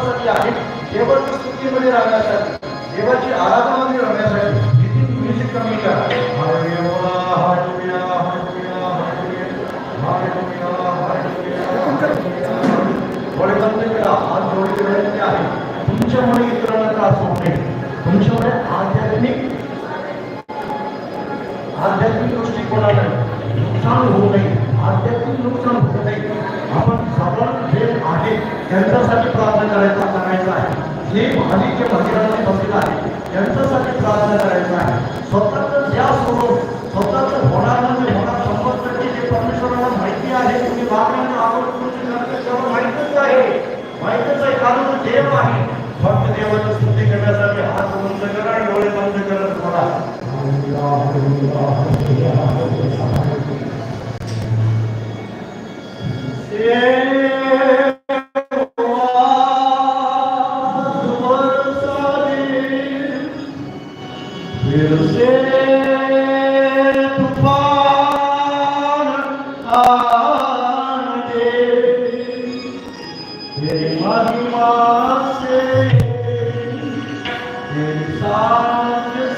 करण्यासाठी आहे. देवाच्या स्थितीमध्ये राहण्यासाठी देवाची आराधनामध्ये राहण्यासाठी किती तुम्ही कमी करा. त्रास होऊ नये. तुमच्यामुळे आध्यात्मिक आध्यात्मिक दृष्टिकोनाने नुकसान होऊ नये. आध्यात्मिक नुकसान होऊ नये. आपण साधारण जे आहे त्यांच्यासाठी प्रार्थना हे महालिकच्या मंदिरामध्ये बसलेलं आहे. Salve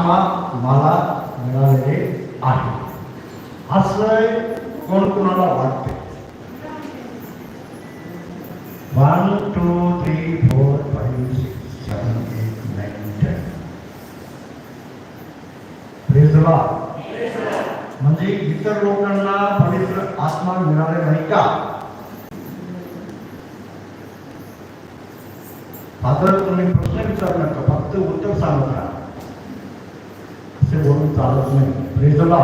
आत्मा मला मिळालेले आहे असं कोण कोणाला वाटते one two three four five six seven eight nine ten प्रेजला म्हणजे इतर लोकांना पवित्र आत्मा मिळाले नाही का? फादर तुम्ही प्रश्न विचारू नका फक्त उत्तर सांगत राहा असे बोलून चालत नाही प्रेजला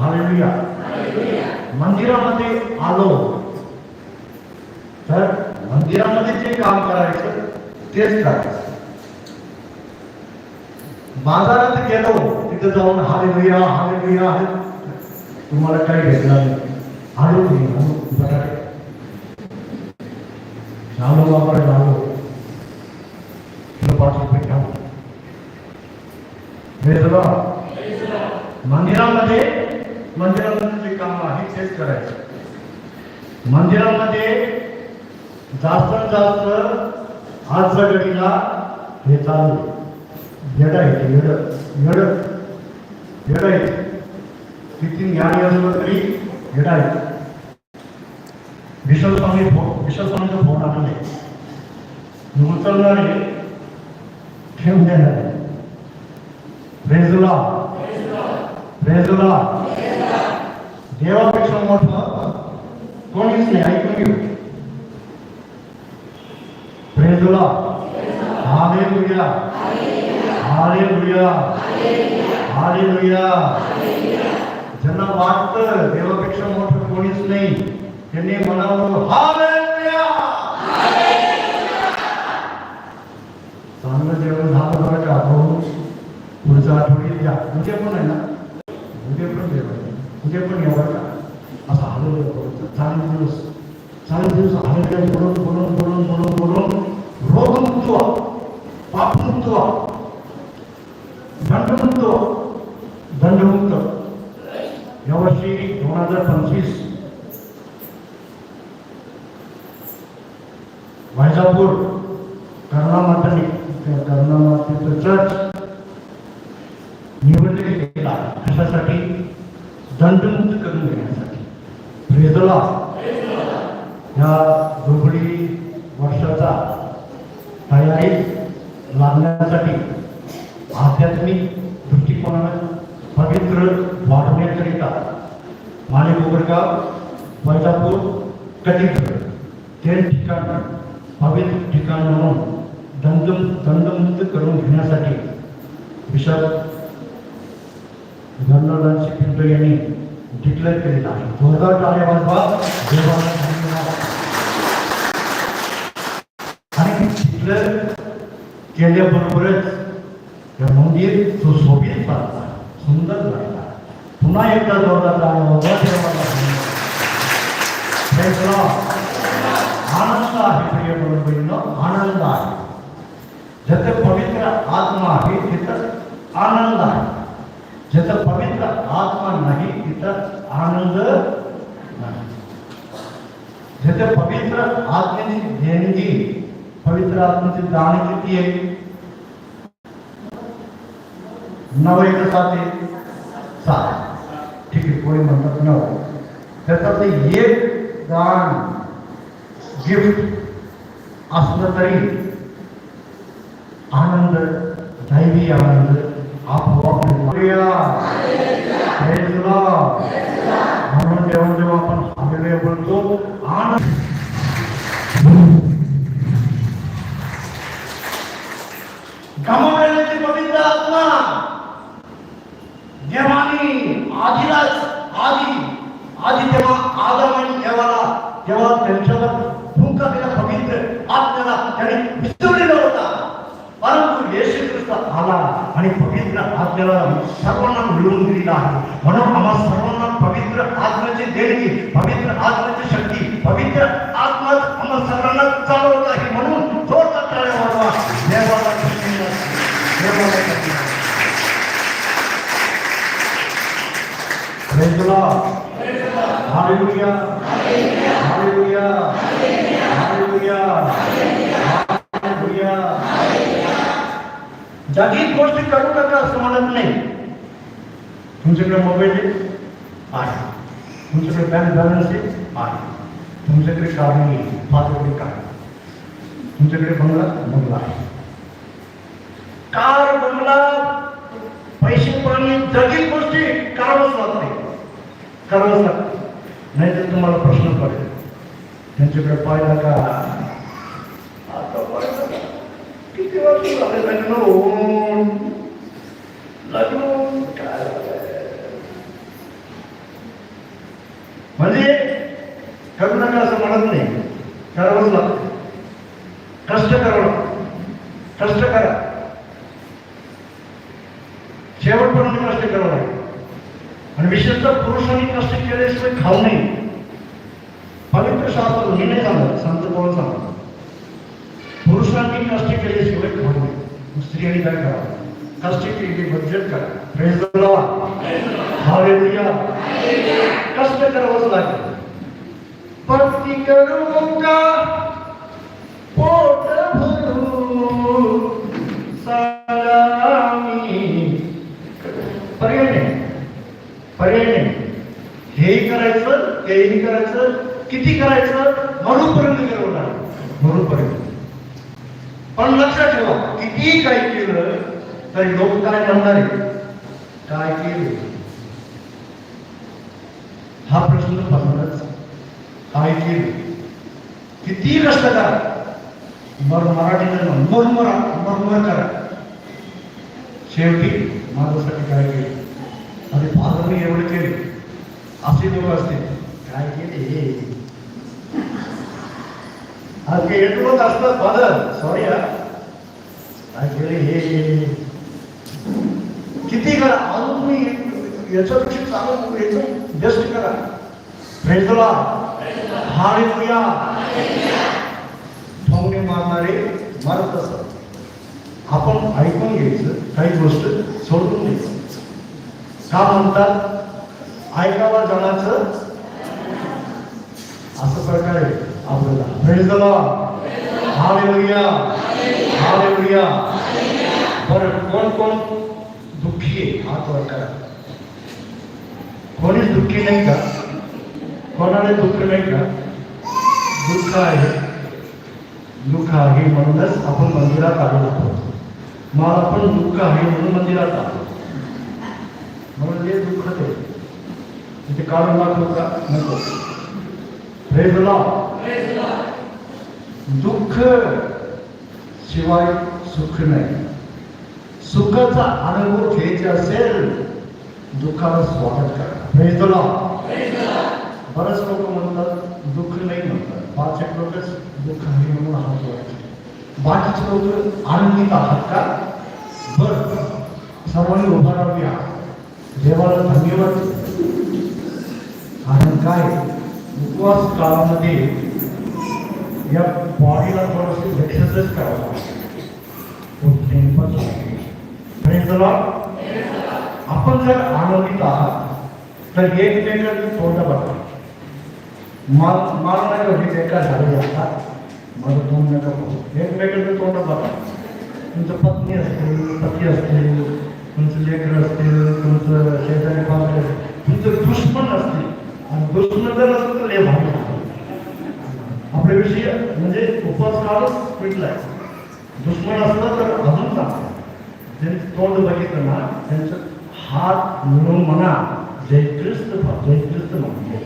हालेलुया। मंदिरामध्ये आलो। तर मंदिरामध्ये जे काम करायचं तेच करायचं. बाजारात गेलो तिथे जाऊन हालेलुया हालेलुया हाले तुम्हाला काही भेटणार नाही. आलो मी आलो. बटाटे. झालो बाबा झालो तुला पाच रुपये घ्या हे सगळं मंदिरामध्ये मंदिरामध्ये जे काम आहे तेच करायचं. मंदिरामध्ये जास्त जास्त आजच्या घडीला हे चालू येड आहे येड येड येड आहे किती ज्ञानी असलं तरी येड आहे विशाल स्वामी फोन विशाल स्वामीचा फोन आणले नाही उचलणारे ठेवून द्यायला प्रेजुला प्रेजुला देवापेक्षा मोठं कोणीच नाही ऐकून घेऊ प्रेजुला हालेलुया हालेलुया हालेलुया ज्यांना वाटतं देवापेक्षा मोठं कोणीच नाही त्यांनी म्हणावं हालेलुया चांगलं जेवण झालं बरं का भाऊ पुढच्या आठवड्यात या उद्या पण आहे ना उद्या पण जेवण उद्या पण यावं का असं हलवलं चांगले दिवस चांगले दिवस हलवले बोलून बोलून बोलून बोलून बोलून रोगमुक्त व्हा पापमुक्त व्हा दंडमुक्त व्हा दंडमुक्त यावर्षी दोन हजार पंचवीस वैजापूर कर्णामाता कर्णामातेचं चर्च निवडले गेला कशासाठी दंडमुक्त करून घेण्यासाठी प्रेदला या दोघडी वर्षाचा तयारीत लागण्यासाठी आध्यात्मिक दृष्टिकोनाने पवित्र वाढवण्याकरिता माने गोगरगाव वैजापूर कटिंग ते ठिकाण पवित्र म्हणून दंड दंडमुक्त करून घेण्यासाठी विशाल गणराज पिंपळे यांनी डिक्लेअर केलेला आहे. जोरदार टाळ्या वाजवा. आणि डिक्लेअर केल्याबरोबरच या मंदिर सुशोभित झाला. सुंदर झाला. पुन्हा एकदा जोरदार टाळ्या वाजवा. आनंद आहे प्रिय बरोबरीनं आनंद आहे जिथं पवित्र आत्मा आहे तिथं आनंद आहे जिथं पवित्र आत्मा नाही तिथं आनंद नाही. जिथे पवित्र आत्म्याची देणगी पवित्र आत्म्याची दान किती आहे? नऊ एक सात सात. ठीक आहे कोणी म्हणतात नऊ. त्याचा ते एक दान गिफ्ट असलं तरी आनंद दैवी आनंद आपोआप निर्माण. Praise the Lord. म्हणून जेव्हा जेव्हा आपण हालेलुया बोलतो आनंद गमावलेली पवित्र आत्मा देवानी आधीलाच आधी आधी तेव्हा आदम आणि देवाला तेव्हा त्यांच्यावर फुंका दिला पवित्र आत्म्याला त्यांनी विसरलेला होता. परंतु येशू ख्रिस्त आला आणि पवित्र आत्म्याला सर्वांना मिळवून दिलेला आहे. म्हणून आम्हा सर्वांना पवित्र आत्म्याची देणगी पवित्र आत्म्याची शक्ती पवित्र आत्मा आम्हा सर्वांना चालवत आहे म्हणून जोरदार टाळ्या वाजवा देवाला धन्यवाद. देवाला धन्यवाद. तुमच्याकडे मोबाईल आहे? आहे. तुमच्याकडे बँक बॅलन्स आहे? आहे. तुमच्याकडे कार नाही माझ्याकडे कार तुमच्याकडे बंगला? बंगला आहे. कार बंगला पैसे पाणी जगील गोष्टी करावंच लागते करावंच लागते नाही. तर तुम्हाला प्रश्न पडेल. त्यांच्याकडे पाहिला का आता पाहिलं किती वर्ष झाले लग्न होऊन म्हणजे करू नका असं म्हणत नाही. करावंच लागतं कष्ट करावं. लागतं कष्ट करा. शेवटपर्यंत कष्ट करावं. लागेल आणि विशेषतः पुरुषांनी कष्ट केल्याशिवाय खाऊ नये. पवित्र शास्त्र मी नाही झालं. संत कोण सांगत पुरुषांनी कष्ट केल्याशिवाय खाऊ नये. स्त्रियांनी काय करावं? कष्ट केली बचत करा. Praise hallelujah. कष्ट करावंच लागेल. भक्ती करू का पोट भरू सलामी. पर्याय पर्याय नाही. हेही करायचं तेही करायचं किती करायचं? मरूपर्यंत करावं लागेल पण लक्षात ठेवा कितीही काय केलं तरी लोक काय म्हणणार आहे काय केलं हा प्रश्न पडणारच काय केलं? किती कष्ट करा. मर मराठीत मरमरा मरमर करा. शेवटी माझ्यासाठी काय केलं? अरे फादर मी एवढे केले. असे लोक असते काय केले? हे आज ते एक असतात फादर सॉरी हा. काय केले? हे किती करा? अजून तुम्ही याच्यापेक्षा चांगलं याचं बेस्ट करा. प्रेजला हालेलुया. ठोंगणे मारणारे मारत असतात. आपण ऐकून घ्यायचं काही गोष्ट सोडून द्यायचं. का म्हणतात? ऐकावा जणाचं? असं प्रकारे आपल्याला प्रेजला हालेलुया. हालेलुया. बरं कोण कोण? दुःखी आहे. हात वर करा. कोणीच दुःखी नाही का? कोणाला दुःख नाही का? दुःख आहे. दुःख आहे म्हणूनच आपण मंदिरात आलो आहोत मला पण दुःख आहे म्हणून मंदिरात आलो. म्हणून ते दुःख ते. तिथे काढून टाकलो का? नको. Lord. दुःख शिवाय सुख नाही. सुखाचा अनुभव घ्यायचा असेल दुःखाला स्वागत करा. Lord. बरेच लोक म्हणतात दुःख नाही म्हणतात. पाच लोकच दुःख आहे म्हणून आहात बाकीचे लोक आनंदित आहात का? बर. सर्वांनी उभा राहूया देवाला धन्यवाद. कारण काय? उपवास काळामध्ये या बॉडीला थोडंसं एक्सरसाइज करावं आपण जर आनंदित आहात तर एकमेकांचं तोंड बघा. माल माल नाही होती एका झाली तोंड बघा तुमचं पत्नी असतील पती शेजारी तुमचं दुश्मन असतील आणि दुश्मन जर पिटलाय दुश्मन असलं तर अजून चांगलं ज्यांचं तोंड बघितलं ना जय जय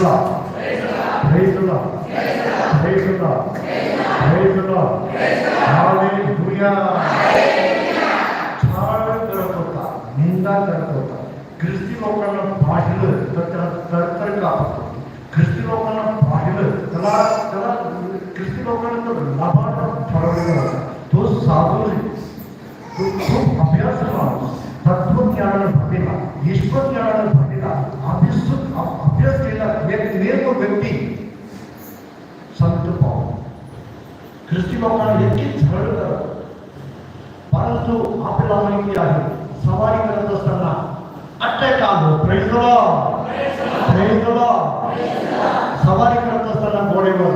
Lord. Praise the Lord. Praise the Lord. Praise the Lord. 할렐루야. 잘 들어볼까? 민다 들어볼까? 그리스도로가는 바디를 떨떨까? 그리스도로가는 바디를 제가 제가 그리스도로가는 또 라바를 바라보는 또 사도를 또 어भ्यास만 तत्व ज्ञान भविना ईश्वर ख्रिस्ती लोकांना इतकी झळ करत परंतु आपल्याला माहिती आहे सवारी करत असताना अटॅक आलो प्रेज प्रेज सवारी करत असताना घोडेवर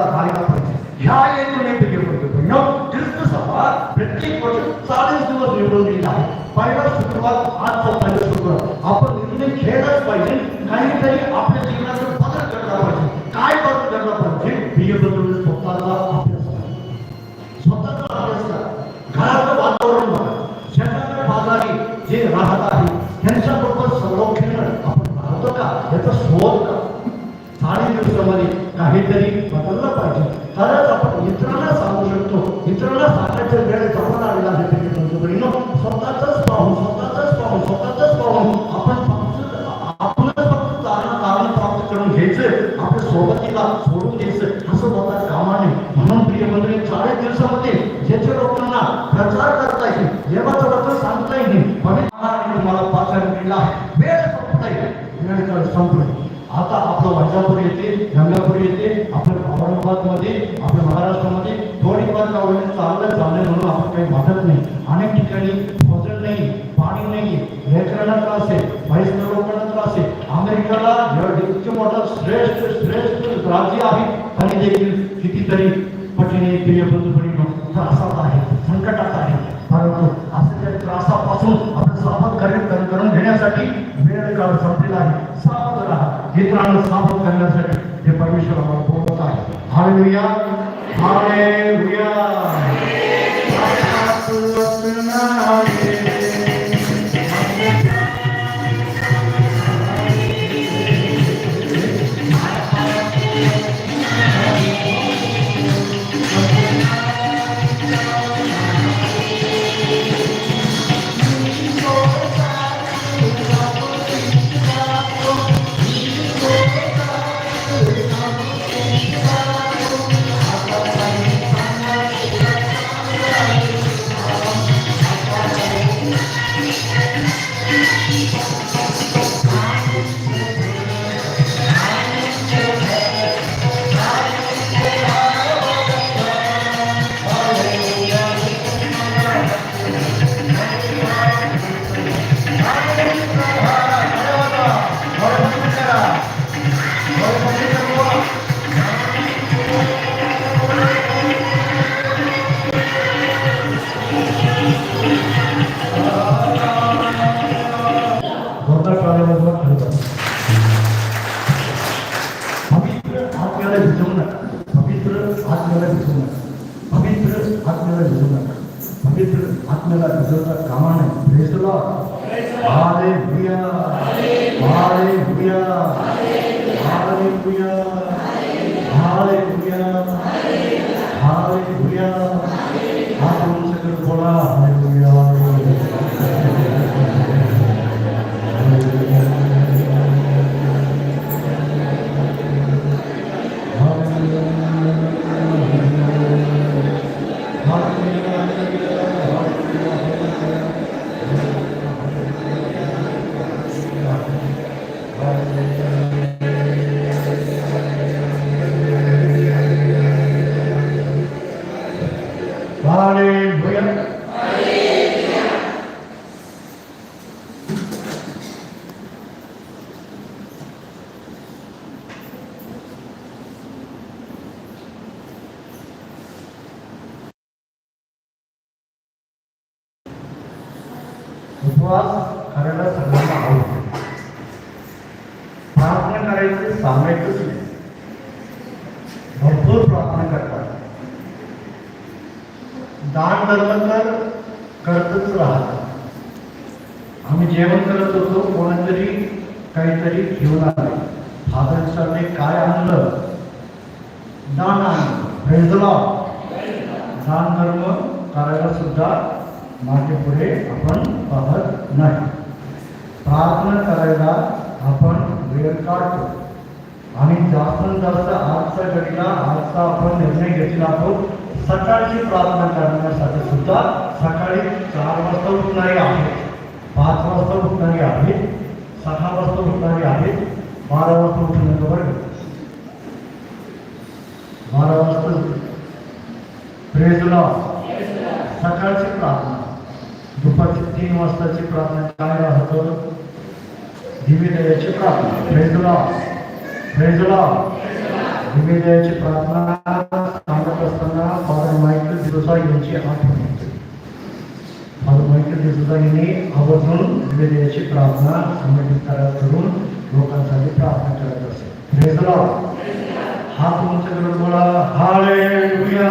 पवित्रता राहायला पाहिजे ह्या हेतूने प्रिय बंधू सभा प्रत्येक वर्ष चाळीस दिवस निवडून आहे. पहिला शुक्रवार आजचा पहिला शुक्रवार. आपण निर्णय घ्यायलाच पाहिजे. काहीतरी आपल्या आपल्या सोबतीला सोडून द्यायचं. असं होता कामा नये म्हणून प्रिय मंडळी चाळीस दिवसामध्ये ज्याच्या लोकांना प्रचार करता येईल देवाचं वचन सांगता येईल पवित्र महाराजांनी तुम्हाला पाचार केला वेळ संपता येईल वेळ काळ संपली आता आपलं वैजापूर येते गंगापूर येते आपल्या औरंगाबादमध्ये आपल्या महाराष्ट्रामध्ये थोडी पण चाललं चाललंय म्हणून आपण काही वाटत नाही. अनेक ठिकाणी भोजन नाही पाणी नाही लेकरांना त्रास आहे वयस्कर लोकांना त्रास आहे अमेरिकेला जेव्हा इतके मोठा श्रेष्ठ श्रेष्ठ राज्य आहे. आणि देखील कितीतरी पटीने प्रियबंधुपणी त्रासात आहे संकटात आहे परंतु असं त्या त्रासापासून आपण सावध करून करून घेण्यासाठी वेळ काळ संपलेला आहे. सावध राहा. इतरांना सावध करण्यासाठी हे परमेश्वर आम्हाला बोलत आहे. हालेलुया हालेलुया भेजला दान धर्म करायला सुद्धा मागे पुढे आपण पाहत नाही. प्रार्थना करायला आपण वेळ काढतो. आणि जास्तीत जास्त आजच्या घडीला आजचा आपण निर्णय घेतला आहोत सकाळची प्रार्थना करण्यासाठी सुद्धा सकाळी चार वाजता उठणारी आहेत पाच वाजता उठणारी आहेत सहा वाजता उठणारी आहेत बारा वाजता उठण्याचं वर्ग बारा वाजता प्रेजला सकाळची प्रार्थना दुपारची तीन वाजताची प्रार्थना काय राहतं दिवे प्रार्थना. प्रेजला प्रेजला दिवे प्रार्थना सांगत असताना फादर मायकल दिवसा यांची आठवण येते. फादर मायकल दिवसा यांनी आवर्जून दिवे प्रार्थना संघटित करायला करून लोकांसाठी प्रार्थना करत असेल प्रेजला हा तुमच्याकडे बोला हालेलुया मला हालेलुया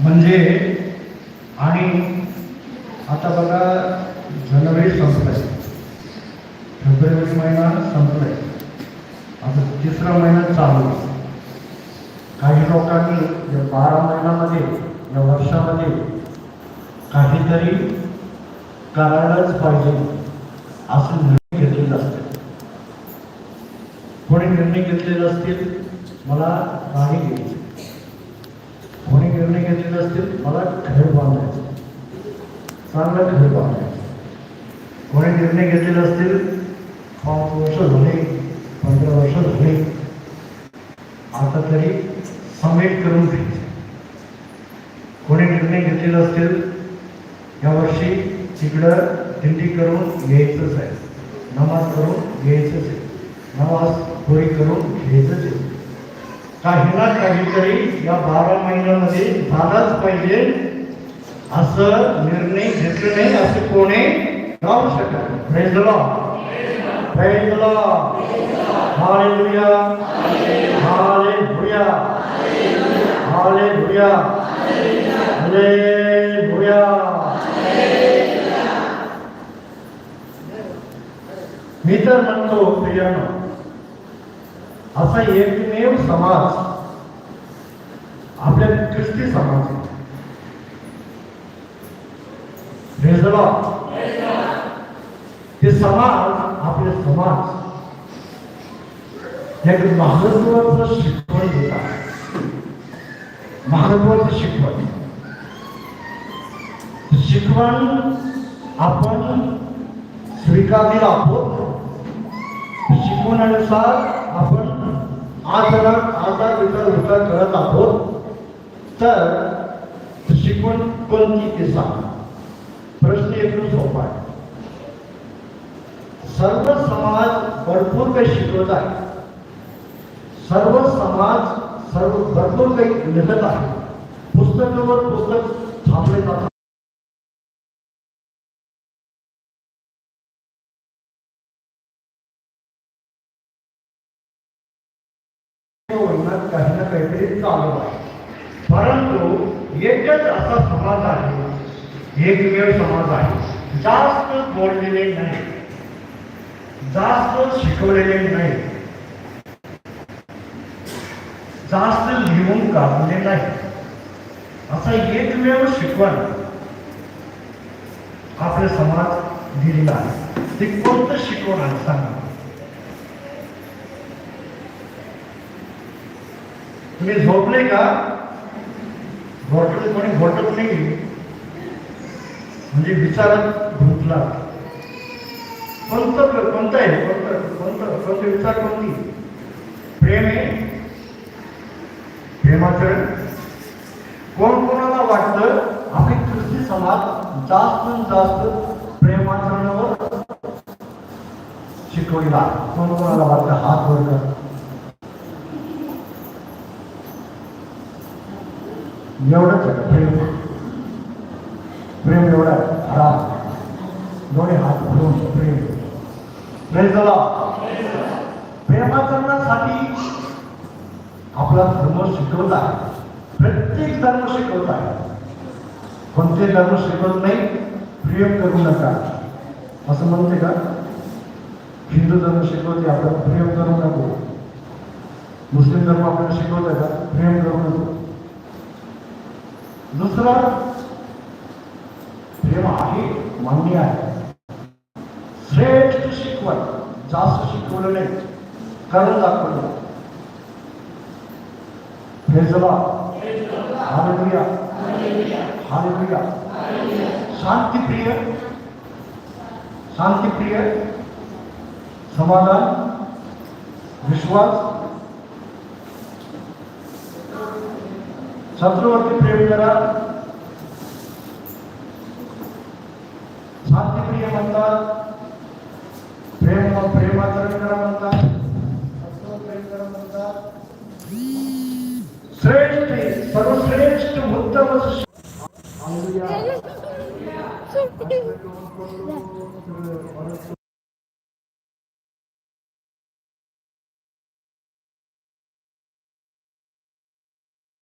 म्हणजे आणि आता बघा जनवरी संपलाय. फेब्रुवारी महिना संपलाय. आता तिसरा महिना चालू आहे. काही लोकांनी या बारा महिन्यामध्ये या वर्षामध्ये काहीतरी करायलाच पाहिजे. असं निर्णय घेतलेले असतील. कोणी निर्णय घेतलेले असतील मला नाही घ्यायचे. कोणी निर्णय घेतलेले असतील मला घर बांधायचं. चांगलं घर बांधायचं. कोणी निर्णय घेतलेले असतील पाच वर्ष झाले पंधरा वर्ष झाले आता तरी समेट करून घ्यायचे. कोणी निर्णय घेतलेला असतील यावर्षी तिकडं दिंडी करून घ्यायचंच आहे. नमाज करून घ्यायचंच आहे. नमाज होळी करून घ्यायचंच आहे. काही ना काहीतरी या बारा महिन्यामध्ये झालाच पाहिजे. असं निर्णय घेतले नाही असे कोणी राहू शकत प्रेजला प्रेजला हालेलुया हालेलुया हालेलुया हालेलुया मी तर म्हणतो प्रियानो असा एकमेव समाज आपल्या ख्रिस्ती समाज ते समाज आपले समाज एक महत्वाचं शिकवण देतात महत्वाचं शिकवण. शिकवण आपण स्वीकारलेला आहोत शिकवण्यानुसार आपण आचरण आचार विचार विचार करत आहोत. तर शिकवण कोणती ते सांग प्रश्न एकदम सोपा आहे. सर्व समाज भरपूर काही शिकवत आहे. सर्व समाज सर्व भरपूर काही लिखत आहे. पुस्तकावर पुस्तक छापले जातात. वर्णात काही ना काहीतरी चालू आहे. परंतु एकच असा समाज आहे एकमेव समाज आहे. जास्त बोललेले नाही. जास्त शिकवलेले नाही. जास्त लिहून काढले नाही. असा एकमेव शिकवण आपले समाज दिलेला आहे. ते कोणतं शिकवण आहे सांगा? तुम्ही झोपले का? घोटत कोणी घोटत नाही. म्हणजे विचारात घुटला कोणतं कोणतं आहे? कोणतं कोणतं कोणते विचार कोणती? प्रेम आहे? प्रेमाचरण कोण कोणाला वाटतं? आपली ख्रिस्ती समाज जास्त जास्त प्रेमाचरणावर शिकवला कोण कोणाला वाटतं? हात वर एवढंच प्रेम. प्रेम एवढा खरा दोन्ही हात भरून प्रेम. प्रेम झाला प्रेमाचरणासाठी आपला धर्म शिकवत आहे. प्रत्येक धर्म शिकवत आहे. कोणते धर्म शिकवत नाही प्रेम करू नका. असं म्हणते का? हिंदू धर्म शिकवते आपण प्रेम करू नको. मुस्लिम धर्म आपल्याला शिकवत का? प्रेम करू नको. दुसरं प्रेम आहे मान्य आहे. श्रेष्ठ शिकवण जास्त शिकवलं नाही करून दाखवलं फेजला हालेलुया. हालेलुया. शांतिप्रिय. शांतिप्रिय समाधान विश्वास शत्रूवरती प्रेम करा शांतिप्रिय म्हणतात प्रेम प्रेमाचरण करा म्हणतात शत्रूवर प्रेम करा